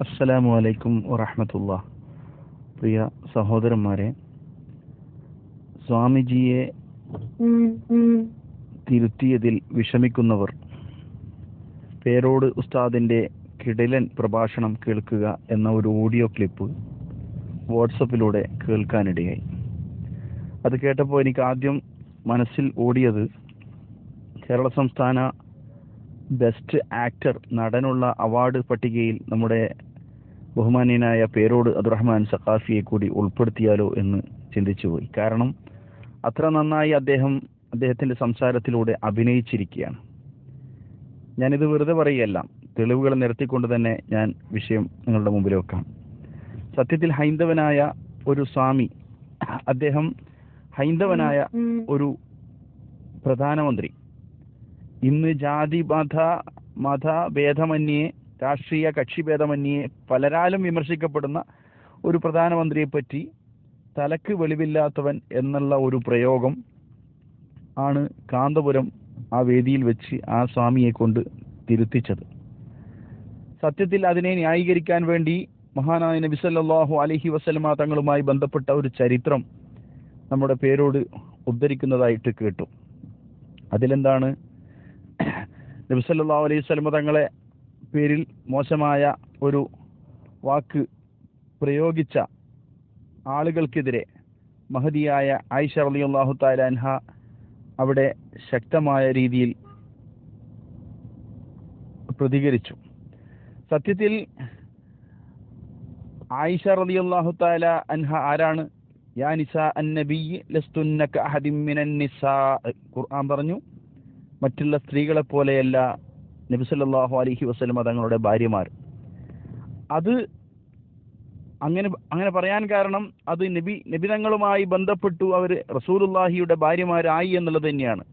അസ്സലാമു അലൈക്കും വറഹമത്തുള്ള പ്രിയ സഹോദരന്മാരെ സ്വാമിജിയെ തിരുത്തിയതിൽ വിഷമിക്കുന്നവർ പേരോട് ഉസ്താദിന്റെ കിടിലൻ പ്രഭാഷണം കേൾക്കുക എന്ന ഒരു ഓഡിയോ ക്ലിപ്പ് വാട്സപ്പിലൂടെ കേൾക്കാനിടയായി. അത് കേട്ടപ്പോൾ എനിക്ക് ആദ്യം മനസ്സിൽ ഓടിയത് കേരള സംസ്ഥാന ബെസ്റ്റ് ആക്ടർ നടനുള്ള അവാർഡ് പട്ടികയിൽ നമ്മുടെ ബഹുമാന്യനായ പേരോട് അബ്ദുറഹ്മാൻ സഖാഫിയെ കൂടി ഉൾപ്പെടുത്തിയാലോ എന്ന് ചിന്തിച്ചുപോയി കാരണം അത്ര നന്നായി അദ്ദേഹം അദ്ദേഹത്തിന്റെ സംസാരത്തിലൂടെ അഭിനയിച്ചിരിക്കുകയാണ്. ഞാനിത് വെറുതെ പറയുകയല്ല. തെളിവുകൾ നിരത്തിക്കൊണ്ട് തന്നെ ഞാൻ വിഷയം നിങ്ങളുടെ മുമ്പിൽ വെക്കാം. സത്യത്തിൽ ഹൈന്ദവനായ ഒരു സ്വാമി അദ്ദേഹം ഹൈന്ദവനായ ഒരു പ്രധാനമന്ത്രി. ഇന്ന് ജാതി മത മത ഭേദമന്യേ രാഷ്ട്രീയ കക്ഷി ഭേദമന്യേ പലരാലും വിമർശിക്കപ്പെടുന്ന ഒരു പ്രധാനമന്ത്രിയെ പറ്റി തലക്ക് വെളിവില്ലാത്തവൻ എന്നുള്ള ഒരു പ്രയോഗം ആണ് കാന്തപുരം ആ വേദിയിൽ വെച്ച് ആ സ്വാമിയെ കൊണ്ട് തിരുത്തിച്ചത്. സത്യത്തിൽ അതിനെ ന്യായീകരിക്കാൻ വേണ്ടി മഹാനായ നബി സല്ലാഹു അലഹി വസല്ലമ തങ്ങളുമായി ബന്ധപ്പെട്ട ഒരു ചരിത്രം നമ്മുടെ പേരോട് ഉദ്ധരിക്കുന്നതായിട്ട് കേട്ടു. അതിലെന്താണ്? നബി സല്ലല്ലാഹു അലൈഹി വസ്ലമ തങ്ങളെ പേരിൽ മോശമായ ഒരു വാക്ക് പ്രയോഗിച്ച ആളുകൾക്കെതിരെ മഹതിയായ ആയിഷ റളിയല്ലാഹു അള്ളാഹു അൻഹ അവിടെ ശക്തമായ രീതിയിൽ പ്രതികരിച്ചു. സത്യത്തിൽ ആയിഷ റളിയല്ലാഹു തആല അൻഹ ആരാണ്? യാ നിസാ. ഖുർആൻ പറഞ്ഞു മറ്റുള്ള സ്ത്രീകളെ പോലെയല്ല നബി അലഹി വസല്ലമ തങ്ങളുടെ ഭാര്യമാർ. അത് അങ്ങനെ അങ്ങനെ പറയാൻ കാരണം അത് നബി നബിതങ്ങളുമായി ബന്ധപ്പെട്ടു അവർ റസൂലുള്ളാഹിയുടെ ഭാര്യമാരായി എന്നുള്ളത് തന്നെയാണ്.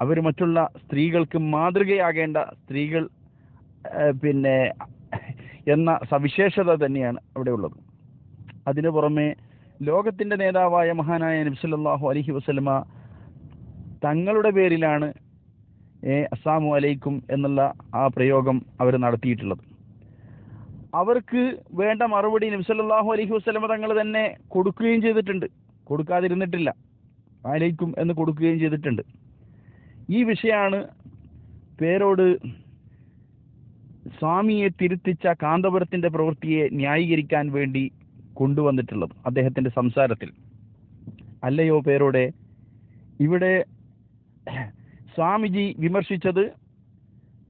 അവർ മറ്റുള്ള സ്ത്രീകൾക്ക് മാതൃകയാകേണ്ട സ്ത്രീകൾ പിന്നെ എന്ന സവിശേഷത തന്നെയാണ് അവിടെ ഉള്ളത്. അതിനു പുറമെ ലോകത്തിന്റെ നേതാവായ മഹാനായ നബി അലഹി വസ്ലമ തങ്ങളുടെ പേരിലാണ് അസ്സാമു അലൈക്കും എന്നുള്ള ആ പ്രയോഗം അവർ നടത്തിയിട്ടുള്ളത്. അവർക്ക് വേണ്ട മറുപടി നബി സല്ലല്ലാഹു അലൈഹി വസ്ലമ തങ്ങൾ തന്നെ കൊടുക്കുകയും ചെയ്തിട്ടുണ്ട്. കൊടുക്കാതിരുന്നിട്ടില്ല. അലൈക്കും എന്ന് കൊടുക്കുകയും ചെയ്തിട്ടുണ്ട്. ഈ വിഷയമാണ് പേരോട് സ്വാമിയെ തിരുത്തിച്ച കാന്തപുരത്തിന്റെ പ്രവൃത്തിയെ ന്യായീകരിക്കാൻ വേണ്ടി കൊണ്ടുവന്നിട്ടുള്ളത് അദ്ദേഹത്തിന്റെ സംസാരത്തിൽ. അല്ലയോ പേരോടെ? ഇവിടെ സ്വാമിജി വിമർശിച്ചത്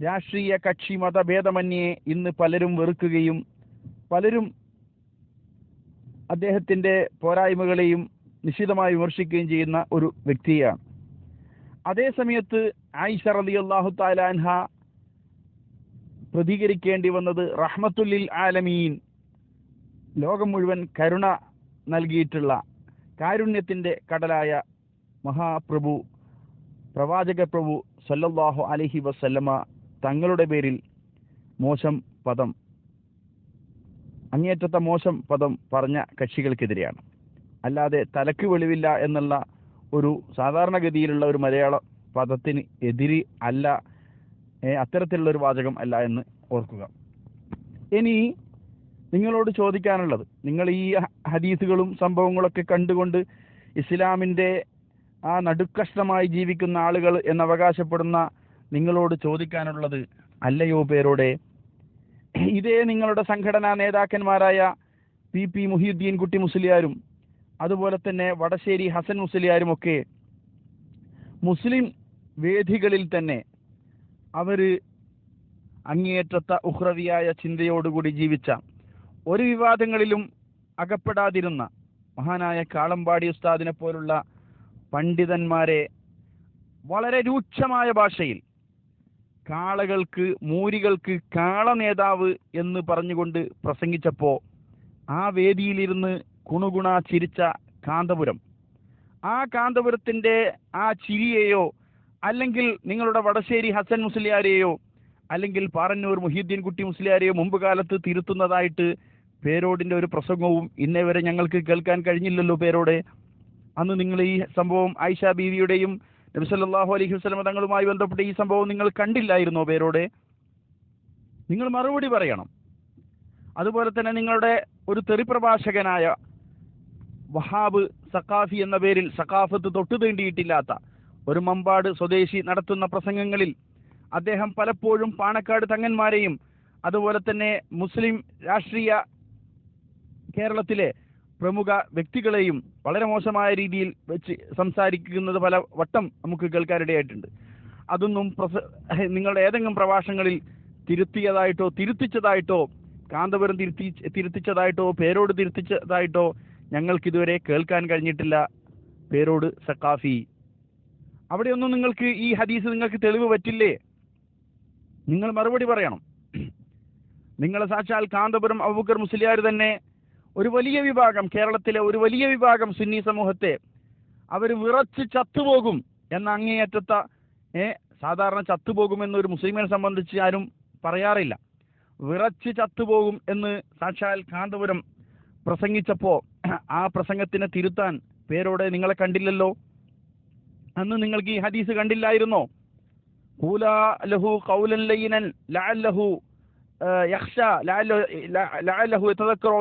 രാഷ്ട്രീയ കക്ഷി മതഭേദമന്യേ ഇന്ന് പലരും വെറുക്കുകയും പലരും അദ്ദേഹത്തിന്റെ പോരായ്മകളെയും നിശിതമായി വിമർശിക്കുകയും ചെയ്യുന്ന ഒരു വ്യക്തിയാണ്. അതേസമയത്ത് ആയിഷ റളിയല്ലാഹു തആല അൻഹ പ്രതികരിക്കേണ്ടി വന്നത് റഹ്മത്തുല്ലിൽ ആലമീൻ ലോകം മുഴുവൻ കരുണ നൽകിയിട്ടുള്ള കാരുണ്യത്തിന്റെ കടലായ മഹാപ്രഭു പ്രവാചക പ്രഭു സല്ലല്ലാഹു അലഹി വസല്ലമ തങ്ങളുടെ പേരിൽ മോശം പദം അങ്ങേറ്റത്തെ മോശം പദം പറഞ്ഞ കക്ഷികൾക്കെതിരെയാണ്. അല്ലാതെ തലക്ക് വെളിവില്ല എന്നുള്ള ഒരു സാധാരണഗതിയിലുള്ള ഒരു മലയാള പദത്തിന് എതിരി അല്ല അത്തരത്തിലുള്ള ഒരു വാചകം അല്ല എന്ന് ഓർക്കുക. ഇനി നിങ്ങളോട് ചോദിക്കാനുള്ളത് നിങ്ങൾ ഈ ഹദീസുകളും സംഭവങ്ങളൊക്കെ കണ്ടുകൊണ്ട് ഇസ്ലാമിന്റെ ആ നടുക്കഷ്ടമായി ജീവിക്കുന്ന ആളുകൾ എന്നവകാശപ്പെടുന്ന നിങ്ങളോട് ചോദിക്കാനുള്ളത് അല്ലയോ പേരോടെ? ഇതേ നിങ്ങളുടെ സംഘടനാ നേതാക്കന്മാരായ പി പി മുഹിയുദ്ദീൻ കുട്ടി മുസ്ലിയാരും അതുപോലെ തന്നെ വടശ്ശേരി ഹസൻ മുസ്ലിയാരും ഒക്കെ മുസ്ലിം വേദികളിൽ തന്നെ അവർ അങ്ങേയറ്റത്ത ഉഹ്രവിയായ ചിന്തയോടുകൂടി ജീവിച്ച ഒരു വിവാദങ്ങളിലും അകപ്പെടാതിരുന്ന മഹാനായ കാളമ്പാടി ഉസ്താദിനെ പോലുള്ള പണ്ഡിതന്മാരെ വളരെ രൂക്ഷമായ ഭാഷയിൽ കാളകൾക്ക് മൂരികൾക്ക് കാള നേതാവ് എന്ന് പറഞ്ഞുകൊണ്ട് പ്രസംഗിച്ചപ്പോൾ ആ വേദിയിലിരുന്ന് കുണുകുണ ചിരിച്ച കാന്തപുരം. ആ കാന്തപുരത്തിന്റെ ആ ചിരിയെയോ അല്ലെങ്കിൽ നിങ്ങളുടെ വടശ്ശേരി ഹസൻ മുസ്ലിയാരെയോ അല്ലെങ്കിൽ പാറന്നൂർ മുഹീദ്ദീൻ കുട്ടി മുസ്ലിയാരെയോ മുമ്പ് കാലത്ത് തിരുത്തുന്നതായിട്ട് പേരോടിന്റെ ഒരു പ്രസംഗവും ഇന്നേ വരെ ഞങ്ങൾക്ക് കേൾക്കാൻ കഴിഞ്ഞില്ലല്ലോ പേരോടെ. അന്ന് നിങ്ങൾ ഈ സംഭവം ആയിഷ ബീവിയുടെയും നബി സല്ലല്ലാഹു അലൈഹി വസല്ലമ തങ്ങളുമായി ബന്ധപ്പെട്ട് ഈ സംഭവം നിങ്ങൾ കണ്ടില്ലായിരുന്നോ പേരോടെ? നിങ്ങൾ മറുപടി പറയണം. അതുപോലെ തന്നെ നിങ്ങളുടെ ഒരു തെറി പ്രഭാഷകനായ വഹാബ് സക്കാഫി എന്ന പേരിൽ സക്കാഫത്ത് തൊട്ടു തേണ്ടിയിട്ടില്ലാത്ത ഒരു മമ്പാട് സ്വദേശി നടത്തുന്ന പ്രസംഗങ്ങളിൽ അദ്ദേഹം പലപ്പോഴും പാണക്കാട് തങ്ങന്മാരെയും അതുപോലെ തന്നെ മുസ്ലിം രാഷ്ട്രീയ കേരളത്തിലെ പ്രമുഖ വ്യക്തികളെയും വളരെ മോശമായ രീതിയിൽ വെച്ച് സംസാരിക്കുന്നത് പല വട്ടം നമുക്ക് കേൾക്കാനിടയായിട്ടുണ്ട്. അതൊന്നും പ്രസ നിങ്ങളുടെ ഏതെങ്കിലും പ്രഭാഷണങ്ങളിൽ തിരുത്തിയതായിട്ടോ തിരുത്തിച്ചതായിട്ടോ കാന്തപുരം തിരുത്തി തിരുത്തിച്ചതായിട്ടോ പേരോട് തിരുത്തിച്ചതായിട്ടോ ഞങ്ങൾക്കിതുവരെ കേൾക്കാൻ കഴിഞ്ഞിട്ടില്ല. പേരോട് സക്കാഫി അവിടെയൊന്നും നിങ്ങൾക്ക് ഈ ഹദീസ് നിങ്ങൾക്ക് തെളിവ് പറ്റില്ലേ? നിങ്ങൾ മറുപടി പറയണം. നിങ്ങളെ സാക്ഷാൽ കാന്തപുരം അബൂക്കർ മുസ്ലിയാർ തന്നെ ഒരു വലിയ വിഭാഗം കേരളത്തിലെ ഒരു വലിയ വിഭാഗം സുന്നി സമൂഹത്തെ അവർ വിറച്ച് ചത്തുപോകും എന്ന അങ്ങേയറ്റത്ത സാധാരണ ചത്തുപോകുമെന്ന് ഒരു മുസ്ലിമിനെ സംബന്ധിച്ച് ആരും പറയാറില്ല. വിറച്ച് ചത്തുപോകും എന്ന് സാക്ഷാൽ കാന്തപുരം പ്രസംഗിച്ചപ്പോൾ ആ പ്രസംഗത്തിനെ തിരുത്താൻ പേരോടെ നിങ്ങളെ കണ്ടില്ലല്ലോ? അന്ന് നിങ്ങൾക്ക് ഈ ഹദീസ് കണ്ടില്ലായിരുന്നോ? ലഹു കൗലൻ ലഹു ലഅല്ലഹു ലാൽ ലഅല്ലഹു യതദക്കറു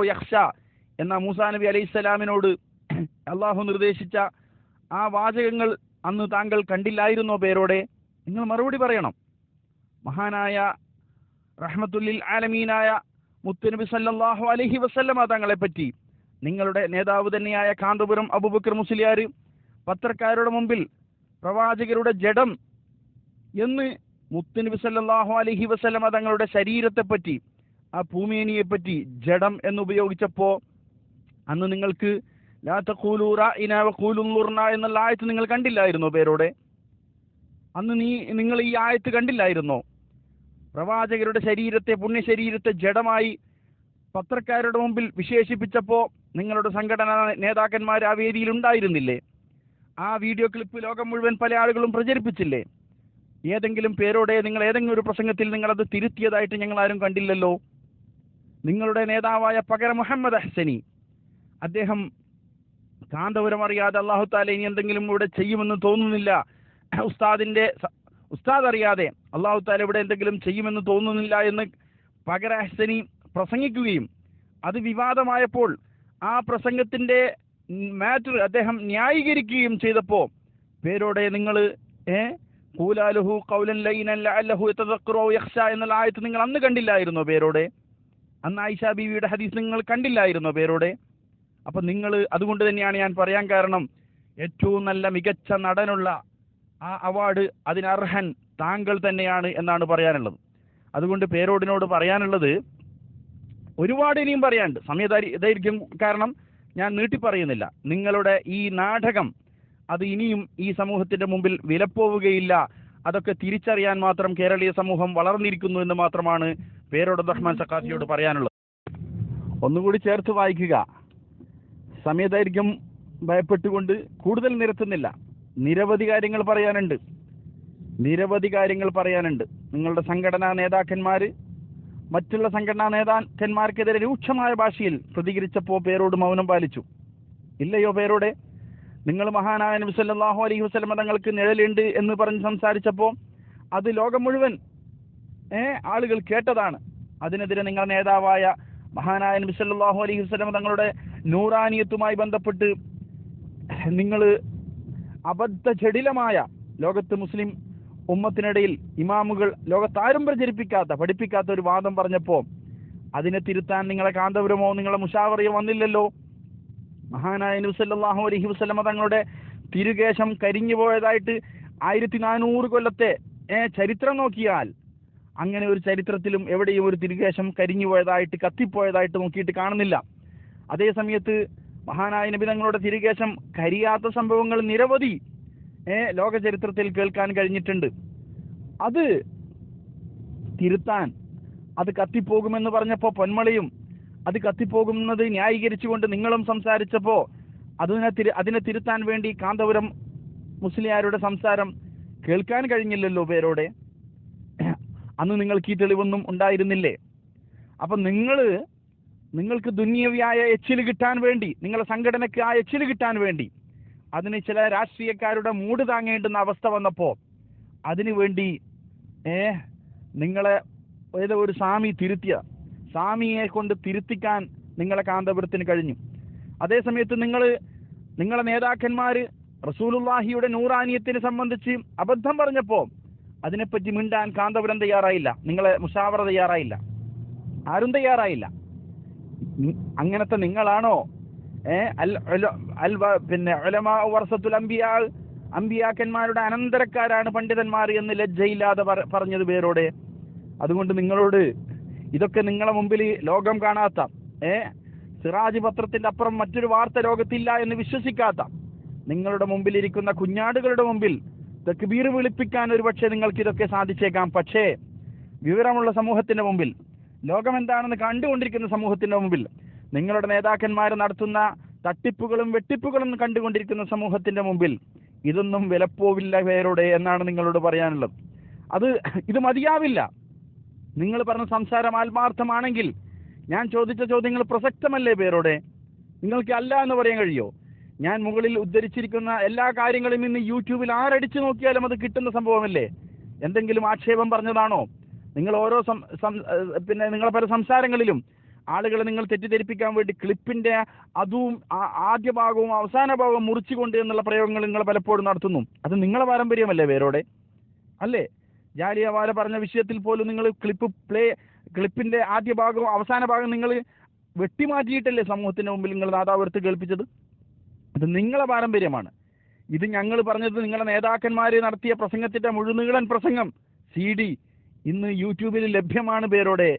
എന്ന മൂസാ നബി അലൈഹി സ്വലാമിനോട് അള്ളാഹു നിർദ്ദേശിച്ച ആ വാചകങ്ങൾ അന്ന് താങ്കൾ കണ്ടില്ലായിരുന്നോ പേരോടെ? നിങ്ങൾ മറുപടി പറയണം. മഹാനായ റഹ്മത്തുല്ലിൽ ആലമീനായ മുത്തുനബി സല്ലാഹു അലഹി വസല്ലമ തങ്ങളെ പറ്റി നിങ്ങളുടെ നേതാവ് തന്നെയായ കാന്തപുരം അബുബക്കർ മുസ്ലിയാർ പത്രക്കാരുടെ മുമ്പിൽ പ്രവാചകരുടെ ജഡം എന്ന് മുത്തുനബി സല്ലാഹു അലഹി വസല്ലമ തങ്ങളുടെ ശരീരത്തെപ്പറ്റി ആ ഭൂമിയനിയെപ്പറ്റി ജഡം എന്ന് ഉപയോഗിച്ചപ്പോ അന്ന് നിങ്ങൾക്ക് എന്നുള്ള ആയത്ത് നിങ്ങൾ കണ്ടില്ലായിരുന്നോ പേരോടെ? അന്ന് നീ നിങ്ങൾ ഈ ആയത്ത് കണ്ടില്ലായിരുന്നോ? പ്രവാചകരുടെ ശരീരത്തെ പുണ്യ ശരീരത്തെ ജഡമായി പത്രക്കാരുടെ മുമ്പിൽ വിശേഷിപ്പിച്ചപ്പോ നിങ്ങളുടെ സംഘടനാ നേതാക്കന്മാർ ആ വേദിയിൽ ഉണ്ടായിരുന്നില്ലേ? ആ വീഡിയോ ക്ലിപ്പ് ലോകം മുഴുവൻ പല ആളുകളും പ്രചരിപ്പിച്ചില്ലേ? ഏതെങ്കിലും പേരോടെ നിങ്ങൾ ഏതെങ്കിലും ഒരു പ്രസംഗത്തിൽ നിങ്ങൾ അത് തിരുത്തിയതായിട്ട് ഞങ്ങൾ ആരും കണ്ടില്ലല്ലോ. നിങ്ങളുടെ നേതാവായ പകര മുഹമ്മദ് അഹ്സനി അദ്ദേഹം കാന്തപുരം അറിയാതെ അള്ളാഹു താല ഇനി എന്തെങ്കിലും ഇവിടെ ചെയ്യുമെന്ന് തോന്നുന്നില്ല. ഉസ്താദിന്റെ ഉസ്താദ് അറിയാതെ അള്ളാഹു താല ഇവിടെ എന്തെങ്കിലും ചെയ്യുമെന്ന് തോന്നുന്നില്ല എന്ന് പകരഹസനി പ്രസംഗിക്കുകയും അത് വിവാദമായപ്പോൾ ആ പ്രസംഗത്തിന്റെ മാറ്റർ അദ്ദേഹം ന്യായീകരിക്കുകയും ചെയ്തപ്പോ പേരോടെ നിങ്ങൾ ഏ കൂലാലുഹു കൗലൻ ലൈനൻ അല്ലഹു എത്തോ യക്ഷ എന്നുള്ള ആയത്ത് നിങ്ങൾ അന്ന് കണ്ടില്ലായിരുന്നോ പേരോടെ? അന്ന് ആയിഷ ബീവിയുടെ ഹദീസ് നിങ്ങൾ കണ്ടില്ലായിരുന്നോ പേരോടെ? അപ്പൊ നിങ്ങൾ അതുകൊണ്ട് തന്നെയാണ് ഞാൻ പറയാൻ കാരണം ഏറ്റവും നല്ല മികച്ച നടനുള്ള ആ അവാർഡ് അതിനർഹൻ താങ്കൾ തന്നെയാണ് എന്നാണ് പറയാനുള്ളത്. അതുകൊണ്ട് പേരോടിനോട് പറയാനുള്ളത് ഒരുപാട് ഇനിയും പറയാനുണ്ട്. സമയ ദൈർഘ്യം കാരണം ഞാൻ നീട്ടി പറയുന്നില്ല. നിങ്ങളുടെ ഈ നാടകം അത് ഇനിയും ഈ സമൂഹത്തിന്റെ മുമ്പിൽ വിലപ്പോവുകയില്ല. അതൊക്കെ തിരിച്ചറിയാൻ മാത്രം കേരളീയ സമൂഹം വളർന്നിരിക്കുന്നു എന്ന് മാത്രമാണ് പേരോട് റഹ്മാൻ സക്കാഫിയോട് പറയാനുള്ളത്. ഒന്നുകൂടി ചേർത്ത് വായിക്കുക. സമയദൈർഘ്യം ഭയപ്പെട്ടുകൊണ്ട് കൂടുതൽ നിരത്തുന്നില്ല. നിരവധി കാര്യങ്ങൾ പറയാനുണ്ട്. നിരവധി കാര്യങ്ങൾ പറയാനുണ്ട്. നിങ്ങളുടെ സംഘടനാ നേതാക്കന്മാർ മറ്റുള്ള സംഘടനാ നേതാക്കന്മാർക്കെതിരെ രൂക്ഷമായ ഭാഷയിൽ പ്രതികരിച്ചപ്പോൾ പേരോട് മൗനം പാലിച്ചു. ഇല്ലയോ പേരോടെ? നിങ്ങൾ മഹാനായ നബി സല്ലല്ലാഹു അലൈഹി വസല്ലം തങ്ങൾക്ക് നിഴലുണ്ട് എന്ന് പറഞ്ഞ് സംസാരിച്ചപ്പോൾ അത് ലോകം മുഴുവൻ ആളുകൾ കേട്ടതാണ്. അതിനെതിരെ നിങ്ങളുടെ നേതാവായ മഹാനായ നബി സല്ലല്ലാഹു അലൈഹി വസല്ലം തങ്ങളുടെ നൂറാനിയത്തുമായി ബന്ധപ്പെട്ട് നിങ്ങൾ അബദ്ധ ജടിലമായ ലോകത്ത് മുസ്ലിം ഉമ്മത്തിനിടയിൽ ഇമാമുകൾ ലോകത്താരും പ്രചരിപ്പിക്കാത്ത പഠിപ്പിക്കാത്ത ഒരു വാദം പറഞ്ഞപ്പോൾ അതിനെ തിരുത്താൻ നിങ്ങളെ കാന്തപുരമോ നിങ്ങളെ മുഷാവറിയോ വന്നില്ലല്ലോ. മഹാനായ നബി അലഹി വസ്ലമ തങ്ങളുടെ തിരുകേശം കരിഞ്ഞു പോയതായിട്ട് ആയിരത്തി നാനൂറ് കൊല്ലത്തെ ചരിത്രം നോക്കിയാൽ അങ്ങനെ ഒരു ചരിത്രത്തിലും എവിടെയും ഒരു തിരുകേശം കരിഞ്ഞു പോയതായിട്ട് കത്തിപ്പോയതായിട്ട് നോക്കിയിട്ട് കാണുന്നില്ല. അതേ സമയത്ത് മഹാനായ നബി തങ്ങളുടെ തിരുകേശം കരിയാത്ത സംഭവങ്ങൾ നിരവധി ലോക ചരിത്രത്തിൽ കേൾക്കാൻ കഴിഞ്ഞിട്ടുണ്ട്. അത് തിരുത്താൻ അത് കത്തിപ്പോകുമെന്ന് പറഞ്ഞപ്പോ പൊന്മളയും അത് കത്തിപ്പോകുന്നത് ന്യായീകരിച്ചുകൊണ്ട് നിങ്ങളും സംസാരിച്ചപ്പോ അതിനെ തിരു അതിനെ തിരുത്താൻ വേണ്ടി കാന്തപുരം മുസ്ലിയാരുടെ സംസാരം കേൾക്കാൻ കഴിഞ്ഞില്ലല്ലോ പേരോടെ. അന്ന് നിങ്ങൾക്ക് ഈ തെളിവൊന്നും ഉണ്ടായിരുന്നില്ലേ? അപ്പൊ നിങ്ങൾ നിങ്ങൾക്ക് ദുന്യവിയായ എച്ചിൽ കിട്ടാൻ വേണ്ടി നിങ്ങളെ സംഘടനയ്ക്ക് ആ എച്ചിൽ കിട്ടാൻ വേണ്ടി അതിന് ചില രാഷ്ട്രീയക്കാരുടെ മൂട് താങ്ങേണ്ടുന്ന അവസ്ഥ വന്നപ്പോ അതിനു വേണ്ടി ഏ നിങ്ങളെ ഏതോ ഒരു സ്വാമി തിരുത്തിയ സ്വാമിയെ കൊണ്ട് തിരുത്തിക്കാൻ നിങ്ങളെ കാന്തപുരത്തിന് കഴിഞ്ഞു. അതേസമയത്ത് നിങ്ങൾ നിങ്ങളെ നേതാക്കന്മാർ റസൂലുല്ലാഹിയുടെ നൂറാനിയത്തിനെ സംബന്ധിച്ച് അബദ്ധം പറഞ്ഞപ്പോൾ അതിനെപ്പറ്റി മിണ്ടാൻ കാന്തപുരം തയ്യാറായില്ല. നിങ്ങളെ മുഷാവറ തയ്യാറായില്ല. ആരും തയ്യാറായില്ല. അങ്ങനത്തെ നിങ്ങളാണോ? അൽ അൽ പിന്നെ വർഷത്തുൽ അമ്പിയാ അമ്പിയാക്കന്മാരുടെ അനന്തരക്കാരാണ് പണ്ഡിതന്മാർ എന്ന് ലജ്ജയില്ലാതെ പറ- പറഞ്ഞത് പേരോടെ അതുകൊണ്ട് നിങ്ങളോട് ഇതൊക്കെ നിങ്ങളെ മുമ്പിൽ ലോകം കാണാത്ത ഏ? സിറാജ് പത്രത്തിന്റെ അപ്പുറം മറ്റൊരു വാർത്ത ലോകത്തില്ല എന്ന് വിശ്വസിക്കാത്ത നിങ്ങളുടെ മുമ്പിൽ ഇരിക്കുന്ന കുഞ്ഞാടുകളുടെ മുമ്പിൽ തക്ബീർ വിളിപ്പിക്കാൻ ഒരു പക്ഷേ നിങ്ങൾക്ക് ഇതൊക്കെ സാധിച്ചേക്കാം. പക്ഷേ വിവരമുള്ള സമൂഹത്തിന്റെ മുമ്പിൽ ലോകം എന്താണെന്ന് കണ്ടുകൊണ്ടിരിക്കുന്ന സമൂഹത്തിന്റെ മുമ്പിൽ നിങ്ങളുടെ നേതാക്കന്മാർ നടത്തുന്ന തട്ടിപ്പുകളും വെട്ടിപ്പുകളും കണ്ടുകൊണ്ടിരിക്കുന്ന സമൂഹത്തിന്റെ മുമ്പിൽ ഇതൊന്നും വിലപ്പോവില്ല പേരോടെ എന്നാണ് നിങ്ങളോട് പറയാനുള്ളത്. അത് ഇത് മതിയാവില്ല. നിങ്ങൾ പറഞ്ഞ സംസാരം ആത്മാർത്ഥമാണെങ്കിൽ ഞാൻ ചോദിച്ച ചോദ്യങ്ങൾ പ്രസക്തമല്ലേ പേരോടെ? നിങ്ങൾക്ക് അല്ല എന്ന് പറയാൻ കഴിയോ? ഞാൻ മുകളിൽ ഉദ്ധരിച്ചിരിക്കുന്ന എല്ലാ കാര്യങ്ങളും ഇന്ന് യൂട്യൂബിൽ ആരടിച്ചു നോക്കിയാലും അത് കിട്ടുന്ന സംഭവമല്ലേ? എന്തെങ്കിലും ആക്ഷേപം പറഞ്ഞതാണോ? നിങ്ങൾ ഓരോ പിന്നെ നിങ്ങളെ പല സംസാരങ്ങളിലും ആളുകളെ നിങ്ങൾ തെറ്റിദ്ധരിപ്പിക്കാൻ വേണ്ടി ക്ലിപ്പിന്റെ അതും ആദ്യ ഭാഗവും അവസാന ഭാഗവും മുറിച്ചുകൊണ്ട് എന്നുള്ള പ്രയോഗങ്ങൾ നിങ്ങൾ പലപ്പോഴും നടത്തുന്നു. അത് നിങ്ങളെ പാരമ്പര്യമല്ലേ വേരോടെ? അല്ലേ? ജാലിയവാല പറഞ്ഞ വിഷയത്തിൽ പോലും നിങ്ങൾ ക്ലിപ്പ് പ്ലേ ക്ലിപ്പിന്റെ ആദ്യ ഭാഗവും അവസാന ഭാഗം നിങ്ങൾ വെട്ടിമാറ്റിയിട്ടല്ലേ സമൂഹത്തിന്റെ മുമ്പിൽ നിങ്ങൾ നാദാപുരത്ത് കേൾപ്പിച്ചത്? അത് നിങ്ങളെ പാരമ്പര്യമാണ്. ഇത് ഞങ്ങൾ പറഞ്ഞത് നിങ്ങളുടെ നേതാക്കന്മാർ നടത്തിയ പ്രസംഗത്തിന്റെ മുഴുനീളൻ പ്രസംഗം സി ഡി. ഇന്ന് യൂട്യൂബിൽ ലഭ്യമാണ് പേരോടെ.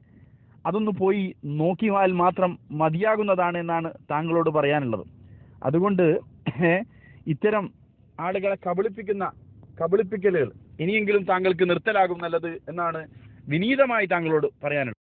അതൊന്ന് പോയി നോക്കിയാൽ മാത്രം മതിയാകുന്നതാണ് എന്നാണ് താങ്കളോട് പറയാനുള്ളത്. അതുകൊണ്ട് ഇത്തരം ആളുകളെ കബളിപ്പിക്കുന്ന കബളിപ്പിക്കലുകൾ ഇനിയെങ്കിലും താങ്കൾക്ക് നിർത്തലാകും നല്ലത് എന്നാണ് വിനീതമായി താങ്കളോട് പറയാനുള്ളത്.